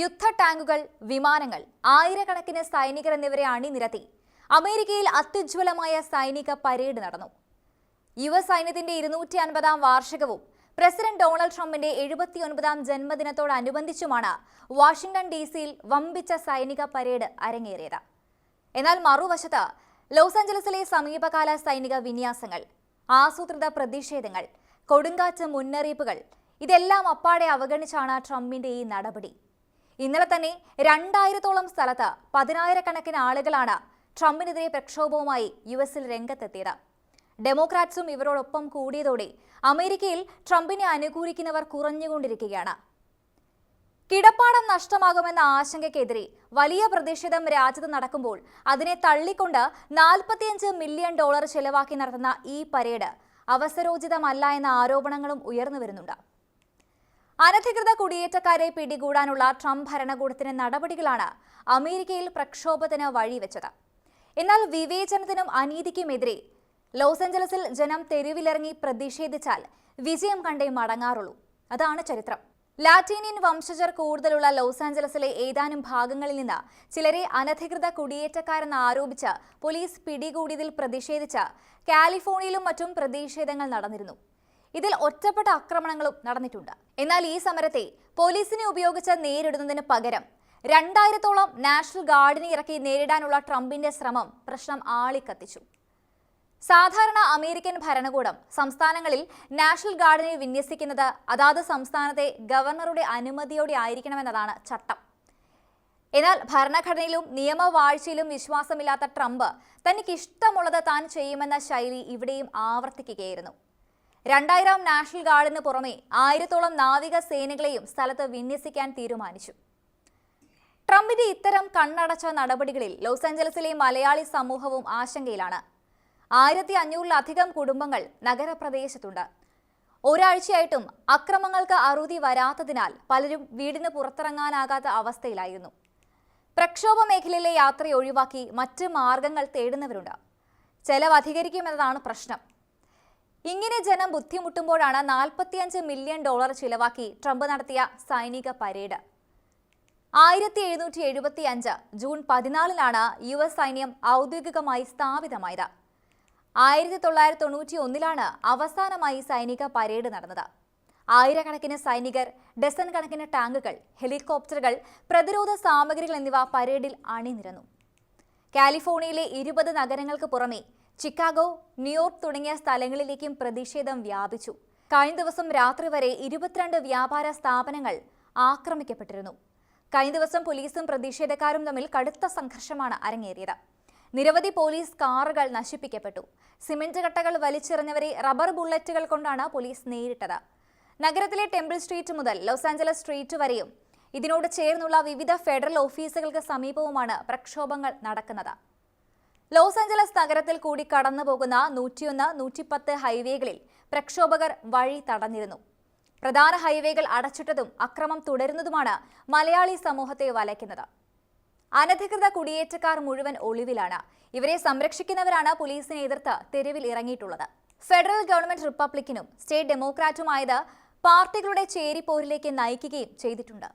യുദ്ധ ടാങ്കുകൾ വിമാനങ്ങൾ ആയിരക്കണക്കിന് സൈനികർ എന്നിവരെ അണിനിരത്തി. അമേരിക്കയിൽ അത്യുജ്വലമായ സൈനിക പരേഡ് നടന്നു. യു എസ് സൈന്യത്തിന്റെ ഇരുന്നൂറ്റി അൻപതാം വാർഷികവും പ്രസിഡന്റ് ഡൊണാൾഡ് ട്രംപിന്റെ എഴുപത്തിയൊൻപതാം ജന്മദിനത്തോടനുബന്ധിച്ചുമാണ് വാഷിംഗ്ടൺ ഡി സിയിൽ വമ്പിച്ച സൈനിക പരേഡ് അരങ്ങേറിയത്. എന്നാൽ മറുവശത്ത് ലോസ് ആഞ്ചലസിലെ സമീപകാല സൈനിക വിന്യാസങ്ങൾ ആസൂത്രിത പ്രതിഷേധങ്ങൾ കൊടുങ്കാറ്റ് മുന്നറിയിപ്പുകൾ ഇതെല്ലാം അപ്പാടെ അവഗണിച്ചാണ് ട്രംപിന്റെ ഈ നടപടി. ഇന്നലെ തന്നെ രണ്ടായിരത്തോളം സ്ഥലത്ത് പതിനായിരക്കണക്കിന് ആളുകളാണ് ട്രംപിനെതിരെ പ്രക്ഷോഭവുമായി യു എസിൽ രംഗത്തെത്തിയത്. ഡെമോക്രാറ്റ്സും ഇവരോടൊപ്പം കൂടിയതോടെ അമേരിക്കയിൽ ട്രംപിനെ അനുകൂലിക്കുന്നവർ കുറഞ്ഞുകൊണ്ടിരിക്കുകയാണ്. കിടപ്പാടം നഷ്ടമാകുമെന്ന ആശങ്കയ്ക്കെതിരെ വലിയ പ്രതിഷേധം രാജ്യത്ത് നടക്കുമ്പോൾ അതിനെ തള്ളിക്കൊണ്ട് നാൽപ്പത്തിയഞ്ച് മില്യൺ ഡോളർ ചെലവാക്കി നടത്തുന്ന ഈ പരേഡ് അവസരോചിതമല്ല എന്ന ആരോപണങ്ങളും ഉയർന്നു വരുന്നുണ്ട്. അനധികൃത കുടിയേറ്റക്കാരെ പിടികൂടാനുള്ള ട്രംപ് ഭരണകൂടത്തിന്റെ നടപടികളാണ് അമേരിക്കയിൽ പ്രക്ഷോഭത്തിന് വഴിവെച്ചത്. എന്നാൽ വിവേചനത്തിനും അനീതിക്കുമെതിരെ ലോസ് ആഞ്ചലസിൽ ജനം തെരുവിലിറങ്ങി പ്രതിഷേധിച്ചാൽ വിജയം കണ്ടേ മടങ്ങാറുള്ളൂ. അതാണ് ചരിത്രം. ലാറ്റീനിയൻ വംശജർ കൂടുതലുള്ള ലോസ് ആഞ്ചലസിലെ ഏതാനും ഭാഗങ്ങളിൽ നിന്ന് ചിലരെ അനധികൃത കുടിയേറ്റക്കാരെന്ന് ആരോപിച്ച് പോലീസ് പിടികൂടിയതിൽ പ്രതിഷേധിച്ച് കാലിഫോർണിയയിലും മറ്റും പ്രതിഷേധങ്ങൾ നടന്നിരുന്നു. ഇതിൽ ഒറ്റപ്പെട്ട ആക്രമണങ്ങളും നടന്നിട്ടുണ്ട്. എന്നാൽ ഈ സമരത്തെ പോലീസിനെ ഉപയോഗിച്ച് നേരിടുന്നതിന് പകരം രണ്ടായിരത്തോളം നാഷണൽ ഗാർഡിനെ ഇറക്കി നേരിടാനുള്ള ട്രംപിന്റെ ശ്രമം പ്രശ്നം ആളിക്കത്തിച്ചു. സാധാരണ അമേരിക്കൻ ഭരണകൂടം സംസ്ഥാനങ്ങളിൽ നാഷണൽ ഗാർഡിനെ വിന്യസിക്കുന്നത് അതാത് സംസ്ഥാനത്തെ ഗവർണറുടെ അനുമതിയോടെ ആയിരിക്കണമെന്നതാണ് ചട്ടം. എന്നാൽ ഭരണഘടനയിലും നിയമവാഴ്ചയിലും വിശ്വാസമില്ലാത്ത ട്രംപ് തനിക്ക് ഇഷ്ടമുള്ളത് താൻ ചെയ്യുമെന്ന ശൈലി ഇവിടെയും ആവർത്തിക്കുകയായിരുന്നു. രണ്ടായിരം നാഷണൽ ഗാർഡിന് പുറമെ ആയിരത്തോളം നാവിക സേനകളെയും സ്ഥലത്ത് വിന്യസിക്കാൻ തീരുമാനിച്ചു. ട്രംപിന്റെ ഇത്തരം കണ്ണടച്ച നടപടികളിൽ ലോസ് ആഞ്ചലസിലെ മലയാളി സമൂഹവും ആശങ്കയിലാണ്. ആയിരത്തി അഞ്ഞൂറിലധികം കുടുംബങ്ങൾ നഗരപ്രദേശത്തുണ്ട്. ഒരാഴ്ചയായിട്ടും അക്രമങ്ങൾക്ക് അറുതി വരാത്തതിനാൽ പലരും വീടിന് പുറത്തിറങ്ങാനാകാത്ത അവസ്ഥയിലായിരുന്നു. പ്രക്ഷോഭ മേഖലയിലെ യാത്ര ഒഴിവാക്കി മറ്റ് മാർഗങ്ങൾ തേടുന്നവരുണ്ട്. ചെലവ് അധികരിക്കുമെന്നതാണ് പ്രശ്നം. ഇങ്ങനെ ജനം ബുദ്ധിമുട്ടുമ്പോഴാണ് നാൽപ്പത്തിയഞ്ച് മില്യൺ ഡോളർ ചിലവാക്കി ട്രംപ് നടത്തിയ സൈനിക പരേഡ്. ആയിരത്തി എഴുന്നൂറ്റി എഴുപത്തി അഞ്ച് ജൂൺ പതിനാലിനാണ് യു എസ് സൈന്യം ഔദ്യോഗികമായി സ്ഥാപിതമായത്. ആയിരത്തി തൊള്ളായിരത്തി തൊണ്ണൂറ്റി ഒന്നിലാണ് അവസാനമായി സൈനിക പരേഡ് നടന്നത്. ആയിരക്കണക്കിന് സൈനികർ ഡസൻ കണക്കിന് ടാങ്കുകൾ ഹെലികോപ്റ്ററുകൾ പ്രതിരോധ സാമഗ്രികൾ എന്നിവ പരേഡിൽ അണിനിരന്നു. കാലിഫോർണിയയിലെ ഇരുപത് നഗരങ്ങൾക്ക് പുറമെ ചിക്കാഗോ ന്യൂയോർക്ക് തുടങ്ങിയ സ്ഥലങ്ങളിലേക്കും പ്രതിഷേധം വ്യാപിച്ചു. കഴിഞ്ഞ ദിവസം രാത്രി വരെ ഇരുപത്തിരണ്ട് വ്യാപാര സ്ഥാപനങ്ങൾ ആക്രമിക്കപ്പെട്ടിരുന്നു. കഴിഞ്ഞ ദിവസം പോലീസും പ്രതിഷേധക്കാരും തമ്മിൽ കടുത്ത സംഘർഷമാണ് അരങ്ങേറിയത്. നിരവധി പോലീസ് കാറുകൾ നശിപ്പിക്കപ്പെട്ടു. സിമന്റ് കട്ടകൾ വലിച്ചെറിഞ്ഞവരെ റബ്ബർ ബുള്ളറ്റുകൾ കൊണ്ടാണ് പോലീസ് നേരിട്ടത്. നഗരത്തിലെ ടെമ്പിൾ സ്ട്രീറ്റ് മുതൽ ലോസ് ആഞ്ചലസ് സ്ട്രീറ്റ് വരെയും ഇതിനോട് ചേർന്നുള്ള വിവിധ ഫെഡറൽ ഓഫീസുകൾക്ക് സമീപവുമാണ് പ്രക്ഷോഭങ്ങൾ നടക്കുന്നത്. ലോസ് ആഞ്ചലസ് നഗരത്തിൽ കൂടി കടന്നു പോകുന്ന നൂറ്റിയൊന്ന് നൂറ്റിപ്പത്ത് ഹൈവേകളിൽ പ്രക്ഷോഭകർ വഴി തടഞ്ഞിരുന്നു. പ്രധാന ഹൈവേകൾ അടച്ചിട്ടതും അക്രമം തുടരുന്നതുമാണ് മലയാളി സമൂഹത്തെ വലയ്ക്കുന്നത്. അനധികൃത കുടിയേറ്റക്കാർ മുഴുവൻ ഒളിവിലാണ്. ഇവരെ സംരക്ഷിക്കുന്നവരാണ് പോലീസിനെ എതിർത്ത് തെരുവിൽ ഇറങ്ങിയിട്ടുള്ളത്. ഫെഡറൽ ഗവൺമെന്റ് റിപ്പബ്ലിക്കിനും സ്റ്റേറ്റ് ഡെമോക്രാറ്റുമായത് പാർട്ടികളുടെ ചേരിപ്പോരിലേക്ക് നയിക്കുകയും ചെയ്തിട്ടുണ്ട്.